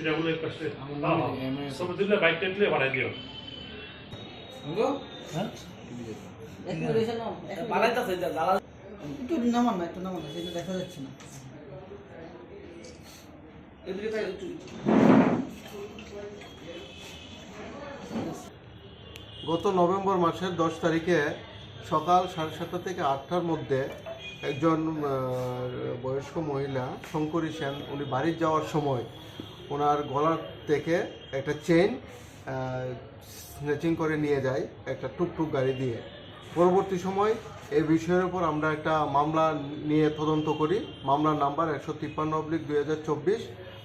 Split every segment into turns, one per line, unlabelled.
চুড়াগুলোর কাছে
আমি-
সব দিলে বাইক টেকলে বাড়াই দিও।
একটু নামান না একটু নামান না সেটা দেখা যাচ্ছে না।
এদিকে তাই একটু।
গত নভেম্বর মাসের দশ তারিখে সকাল সাড়ে সাতটা থেকে আটটার মধ্যে একজন আহ, বয়স্ক মহিলা শঙ্করী সেন উনি বাড়ি যাওয়ার সময় ওনার গলার থেকে একটা চেইন স্নেচিং করে নিয়ে যায় একটা টুকটুক গাড়ি দিয়ে। পরবর্তী সময় এই বিষয়ের উপর আমরা একটা মামলা নিয়ে তদন্ত করি। মামলার নাম্বার একশো তিপ্পান্ন অব্লিক দুই হাজার চব্বিশ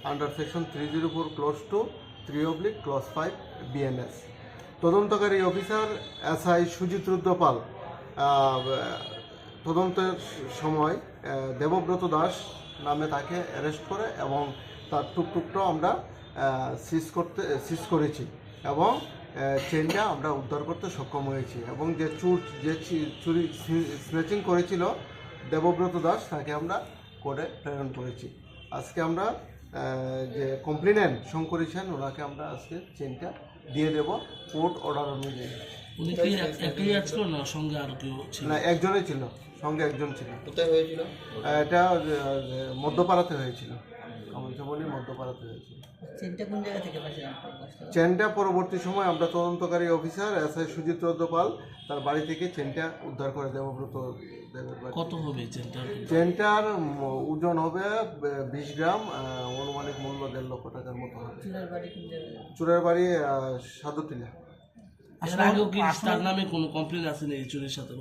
under section three zero four clause two three oblique clause five BNS তদন্তকারী অফিসার এসআই সুজিত রুদ্রপাল তদন্তের সময় দেবব্রত দাস নামে তাকে অ্যারেস্ট করে এবং তার টুকটুকটাও আমরা সিজ করতে সিজ করেছি এবং চেনটা আমরা উদ্ধার করতে সক্ষম হয়েছি এবং যে চুর যে চি- চুরি স্নেচিং করেছিল দেবব্রত দাস তাকে আমরা করে প্রেরণ করেছি। আজকে আমরা যে কমপ্লেনেন্ট শঙ্করী সেন ওনাকে আমরা আজকে চেনটা দিয়ে দেব কোর্ট অর্ডার অনুযায়ী।
উনি কি এক- একই আসলো না সঙ্গে আর কেউ ছিল?
একজনই ছিল সঙ্গে একজন ছিল।
কোথায় হয়েছিল?
আহ, এটা মধ্যপাড়াতে হয়েছিল। কামনচামনি মধ্যপাড়াতে হয়েছিল
চেনটা কোন জায়গা থেকে পাচ্ছেন
চেনটা পরবর্তী সময় আমরা তদন্তকারী officer S I Sujit Rudrapal তার বাড়ি থেকে চেনটা উদ্ধার করে দেবব্রত দেবের বাড়ি।
কত হবে চেনটার
ওজন হবে বিশ গ্রাম অনুমানিক মূল্য দেড় লক্ষ টাকার মতো হবে। চুরের বাড়ি সাধুটিলা
এর আগেও কি তার নামে কোনো কমপ্লেন আসেনি এই চুরির সাথে